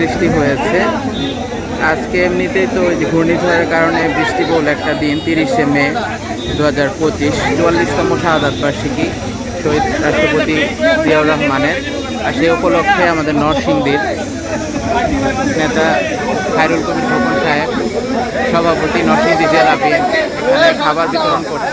সৃষ্টি হয়েছে। আজকে এমনিতেই তো ওই ঘূর্ণিঝড়ের কারণে বৃষ্টিবহুল একটা দিন, তিরিশে মে দু হাজার পঁচিশ, চুয়াল্লিশতম শাহাদাত বার্ষিকী শহীদ রাষ্ট্রপতি জিয়াউর রহমানের। আর সেই উপলক্ষে আমাদের নরসিংদীর নেতা খায়রুল কবির খোকন সাহেব, সভাপতি নরসিংদী জেলা বিএনপি খাবার বিতরণ করছে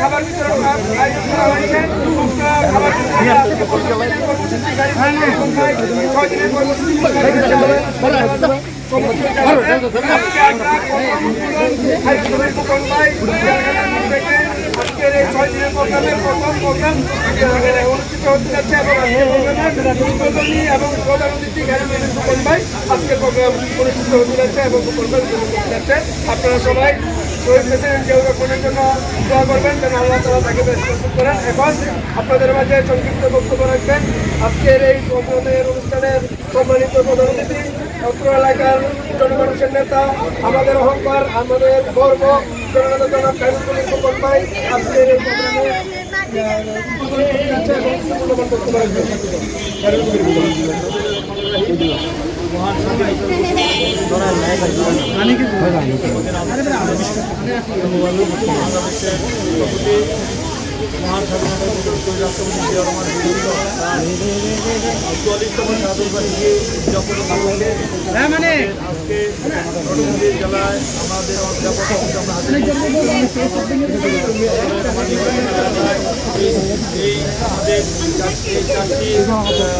খাবার আজকের এই ছয় দিনের প্রোগ্রামের প্রথম প্রোগ্রাম অনুষ্ঠিত হতে যাচ্ছে এবং আজকের প্রোগ্রামের উদ্বোধনী এবং প্রধান অতিথি গ্যারেন্টি সুপন ভাই। আজকের প্রোগ্রাম অনুষ্ঠিত হতে যাচ্ছে এবং সুপন ভাই যাচ্ছে। আপনারা সবাই জন্য দোয়া করবেন, যেন আল্লাহ তালা তাকে আপনাদের মাঝে সংক্ষিপ্ত বক্তব্য রাখবেন। আজকের এই প্রোগ্রামের অনুষ্ঠানের সম্মানিত প্রধান অতিথি অত্র এলাকার জনমানুষের নেতা আমাদের অহংকার আমাদের গর্ব জননেতা জনাব খাইরুল সুপন ভাই আজকের মহান স্বাধীনতা দিবস রাষ্ট্রপতি জিয়া রহমান চুয়াল্লিশতম স্বাধীন বার্ষিকী উদযাপন উপলক্ষে আজকে নরসিংদী জেলায় আমাদের অধ্যাপক আমরা হাতে এই আমাদের চারটি এই চারটি আমাদের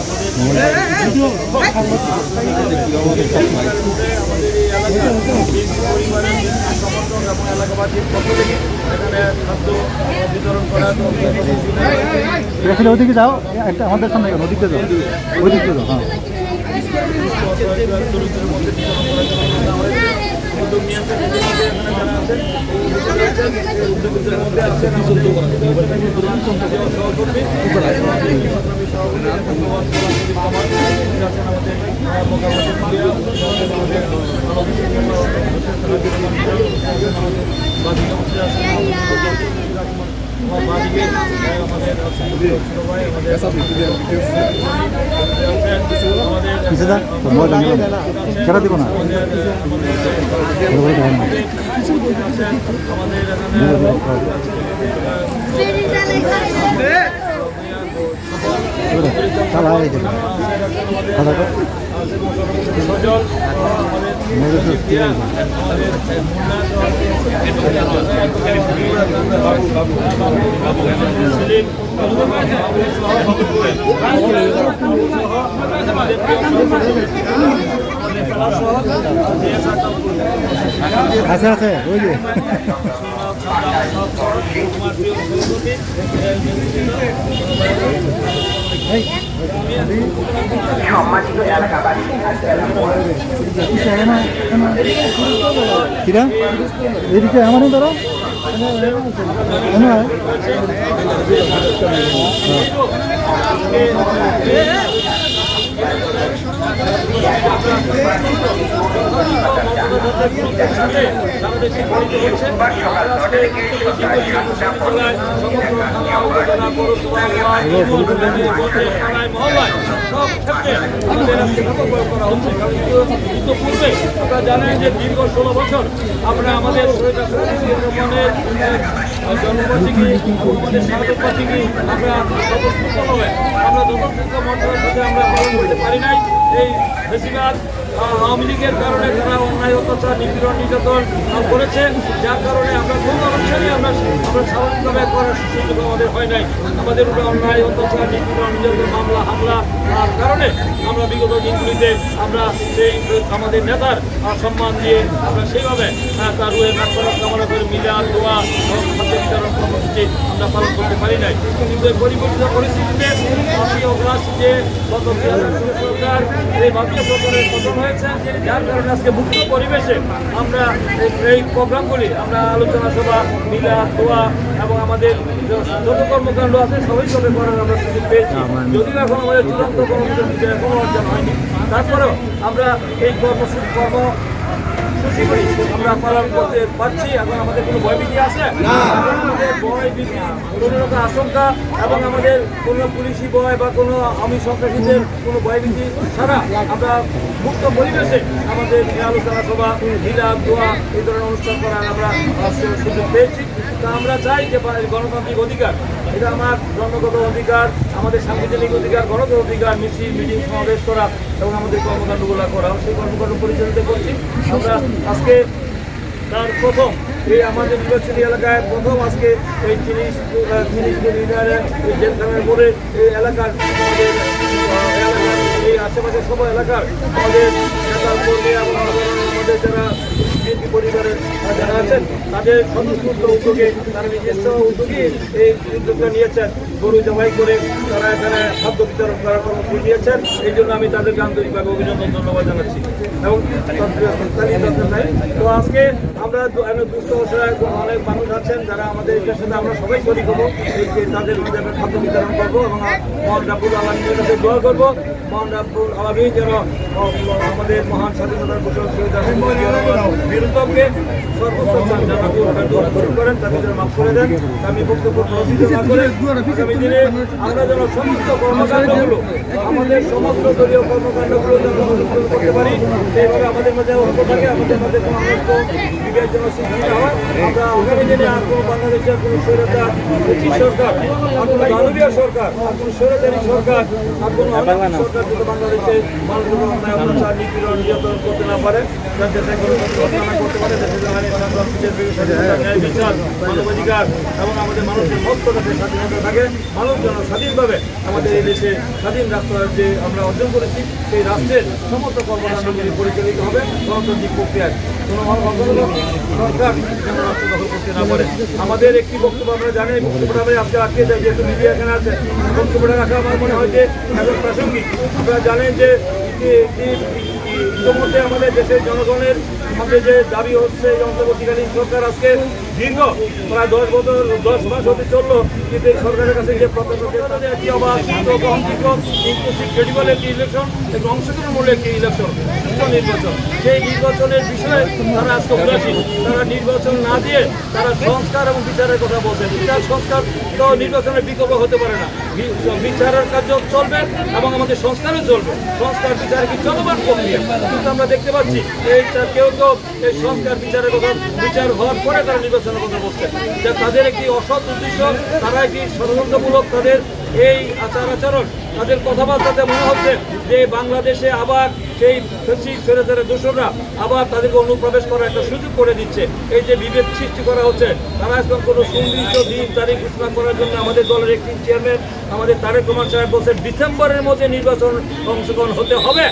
আমাদের এই এলাকার বিএনপি পরিবারের সমর্থন এবং এলাকাবাসীর পক্ষ থেকে এখানে খাদ্য বিতরণ করার এখানে ওদিকে যাও। একটা আমাদের সামনে ওদিকে যাও। ওদিকে যাও হ্যাঁ। আমাদের মধ্যে আছেন আমাদের সহকর্মী সংগ্রামী সভাপতি ভগবান সুভাষ আমার কেন দিব না ভালো করে? এদিকে আমার ধরো। আয় আপনারা জানেন যে দীর্ঘ ষোলো বছর আমরা আমাদের স্বাগত বার্ষিকী আমরা মন্ত্রণালয়ের সাথে আমরা পালন করতে পারি নাই। এই বেশিরভাগ আওয়ামী লীগের কারণে তারা অন্যায় অত্যাচার নিপীড়ন নির্যাতন আহ, করেছে যার কারণে আমরা কোনো অনুষ্ঠানই আমরা আমরা স্বাভাবিকভাবে করার সুযোগ আমাদের হয় নাই। আমাদের উপরে অন্যায় অত্যাচার নিপীড়ন নির্যাতন মামলা হামলা আর কারণে আমরা বিগত দিনগুলিতে আমরা সেই আমাদের নেতার সম্মান দিয়ে আমরা সেইভাবে তার রুয়ে কাঠকরা কামনা করে মিলাদ দোয়া বিতরণ আমরা পালন করতে পারি নাই। কিন্তু এই পরিবর্তিত পরিস্থিতিতে পাঁচই অগস্ট যে গত সরকার এই ভারতীয় সরকারের পতন হয়েছে, যার কারণে আজকে মুক্ত পরিবেশে আমরা এই- প্রোগ্রামগুলি, আমরা আলোচনা সভা, মিলা, দোয়া এবং আমাদের যত কর্মকাণ্ড আছে, সবাই সবে করার আমরা সুযোগ পেয়েছি। যদিও এখন আমাদের চূড়ান্ত কর্মসূচি এখনও অর্জন হয়নি, তারপরেও আমরা এই কর্মসূচি কর্ম সূচিগুলি আমরা পালন করতে পারছি এখন আমাদের কোনো ভয়ভীতি আছে? আমাদের ভয় ভীতি কোনো রকম আশঙ্কা এবং আমাদের কোনো পুলিশি ভয় বা কোনো আমি সন্ত্রাসীদের কোনো ভয়ভীতি ছাড়া আমরা মুক্ত পরিবেশে আমাদের আলোচনা সভা লীলা দোয়া এই ধরনের অনুষ্ঠান করার আমরা সুযোগ পেয়েছি। তা আমরা চাই যে গণতান্ত্রিক অধিকার এটা আমার জন্মগত অধিকার আমাদের সাংবিধানিক অধিকার গণতন্ত্র অধিকার মিছিল মিটিং সমাবেশ করা এবং আমাদের কর্মকাণ্ডগুলো করা সেই কর্মকাণ্ড পরিচালিত করছি। আমরা আজকে তার প্রথম, এই আমাদের নির্বাচনী এলাকায় প্রথম আজকে এই তিরিশ তিরিশ ইউনিয়নের এই জেলখানার মোড়ে এই এলাকার আমাদের এলাকার এই আশেপাশের সব এলাকার আমাদের নেতা কর্মী এবং আমাদের যারা পরিবারের যারা আছেন, তাদের স্বতঃস্ফূর্ত উদ্যোগে তারা নিজস্ব উদ্যোগে এই উদ্যোগটা নিয়েছেন। গরু জবাই করে তারা এখানে খাদ্য বিতরণ করার কর্মসূচি নিয়েছেন। এই জন্য আমি তাদেরকে আন্তরিকভাবে অভিনন্দন, ধন্যবাদ জানাচ্ছি। এবং তো আজকে আমরা দুস্থ অসহায় অনেক মানুষ আছেন যারা আমাদের এটার সাথে আমরা সবাই শরিক হব তাদের খাদ্য বিতরণ করব এবং মহান আলমীর কাছে দোয়া করব। মহান আলমী যেন আমাদের মহান স্বাধীনতার ঘোষণা বীরত্বকে সর্বোচ্চ জানাবি গ্রহণ করেন তাকে যেন মাফ করে দেন আমি বক্তব্য প্রভাবিত না করে আগামী দিনে আমরা যেন সমস্ত কর্মকাণ্ডগুলো আমাদের সমস্ত দলীয় কর্মকাণ্ডগুলো যেন করতে পারি এইভাবে আমাদের মধ্যে ঐক্য থাকে আমাদের মধ্যে কোনো যেন সৃষ্টি হয়। আমরা আগামী দিনে আর কোনো বাংলাদেশের কোনো স্বৈরতা ব্রিটিশ সরকার আর কোনো মানবীয় সরকার আর কোনো স্বৈরতারী সরকার আর কোনো অনৈতিক সরকার যাতে বাংলাদেশে মানুষের অন্যায় অত্যাচার নিপীড়ন নিয়ন্ত্রণ করতে না পারে না করতে পারে দেশে যেন আইন শাসন, বিচার মানবাধিকার এবং আমাদের মানুষের ভক্ত যাতে স্বাধীনতা থাকে মানুষ যেন স্বাধীনভাবে আমাদের এই দেশে স্বাধীন রাষ্ট্র যে আমরা অর্জন করেছি, সেই রাষ্ট্রের সমস্ত কর্মকাণ্ডগুলি পরিচালিত হবে। গণতান্ত্রিক প্রক্রিয়ায় কোনো অগণতান্ত্রিক সরকার যেন রাষ্ট্র দখল করতে না পারে। আমাদের একটি বক্তব্য আমরা জানি বক্তব্যটা আমি আজকে আটকে যাই যেহেতু মিডিয়া এখানে আছে। বক্তব্যটা রাখা আমার মনে হয় যে এখন প্রাসঙ্গিক। আপনারা জানেন যে- ইতিমধ্যে আমাদের দেশের জনগণের মধ্যে যে দাবি হচ্ছে এই অন্তর্বর্তীকালীন সরকার আজকে দীর্ঘ, প্রায় দশ বছর, দশ মাস হতে চলল, কিন্তু সরকারের কাছে যে প্রত্যাশা একটি ইলেকশন এবং একটি ইলেকশন নির্বাচন সেই নির্বাচনের বিষয়ে তারা আজকে উদাসীন তারা নির্বাচন না দিয়ে তারা সংস্কার এবং বিচারের কথা বলছেন বিচার, সংস্কার তো নির্বাচনের হতে পারে না। বিচারের কার্য চলবে এবং আমাদের সংস্কারও চলবে। সংস্কার, বিচার কি চলমান প্রক্রিয়া? কিন্তু আমরা দেখতে পাচ্ছি, এই কেউ কেউ এই সংস্কার, বিচারের কথা, বিচার হওয়ার পরে তারা কথা করতে যে তাদের একটি অসৎ উদ্দেশ্য তারা একটি ষড়যন্ত্রমূলক তাদের এই আচার আচরণ, তাদের কথাবার্তাতে মনে হচ্ছে যে বাংলাদেশে আবার সেই ফেসিক ফেরেতারা দোষররা আবার তাদেরকে অনুপ্রবেশ করার একটা সুযোগ করে দিচ্ছে। এই যে বিভেদ সৃষ্টি করা হচ্ছে, তারা এখন কোনো সুনির্দিষ্ট দিন, তারিখ ঘোষণা করার জন্য আমাদের দলের একটি চেয়ারম্যান আমাদের তারেক রহমান সাহেব বলছেন, ডিসেম্বরের মধ্যে নির্বাচন অংশগ্রহণ হতে হবে।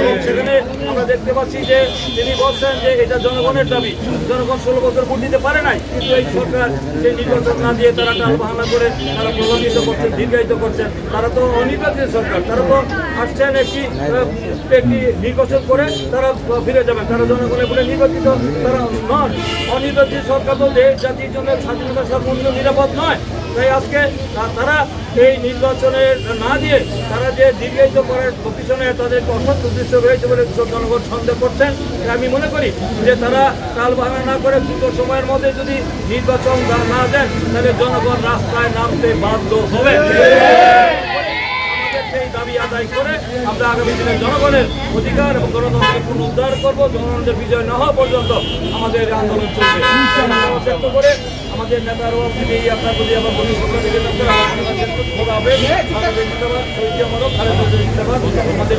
এবং সেখানে আমরা দেখতে পাচ্ছি যে তিনি বলছেন যে এটা জনগণের দাবি। জনগণ ষোলো বছর ভোট দিতে পারে নাই, কিন্তু এই সরকার সেই নির্বাচন না দিয়ে তারা টাল বাহানা করে তারা প্রভাবিত করছেন দীর্ঘায়িত করছেন। তারা তো অনির্বাচিত সরকার। তারা তো আসছেন একটি একটি নির্বাচন করে তারা ফিরে যাবেন। তারা জনগণের বলে নির্বাচিত তারা নন। অনির্বাচিত সরকার তো দেশ জাতির জন্য স্বাধীনতা সর্বনিম্ন নিরাপদ নয়। তাই আজকে তারা এই নির্বাচনে না দিয়ে, তারা যে দীর্ঘায়িত করার পিছনে তাদের অসৎ উদ্দেশ্য রয়েছে বলে জনগণ সন্দেহ করছেন আমি মনে করি যে তারা কাল ভাঙা না করে দ্রুত সময়ের মধ্যে যদি নির্বাচন না- দেন, তাহলে জনগণ রাস্তায় নামতে বাধ্য হবে। সেই দাবি আদায় করে আমরা আগামী দিনে জনগণের অধিকার এবং গণতন্ত্রকে পুনরুদ্ধার করব। জনগণের বিজয় না হওয়া পর্যন্ত আমাদের আন্দোলন চলবে। করে আমাদের নেতার অভাব থেকে এই আপনার প্রতি আমার বন্ধু আমাদের আমাদের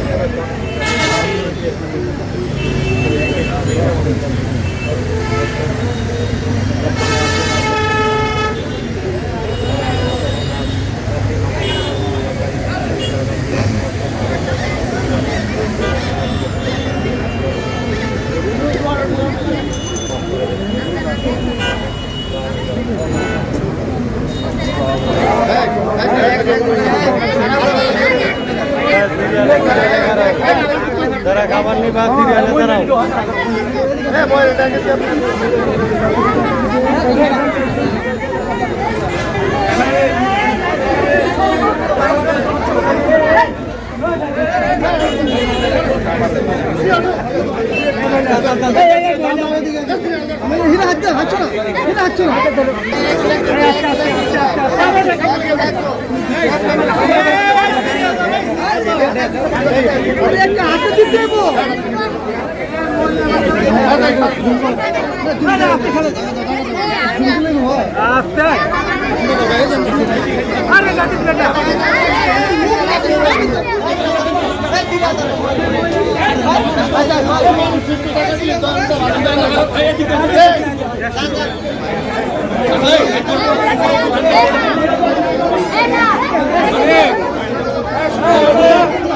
Hey!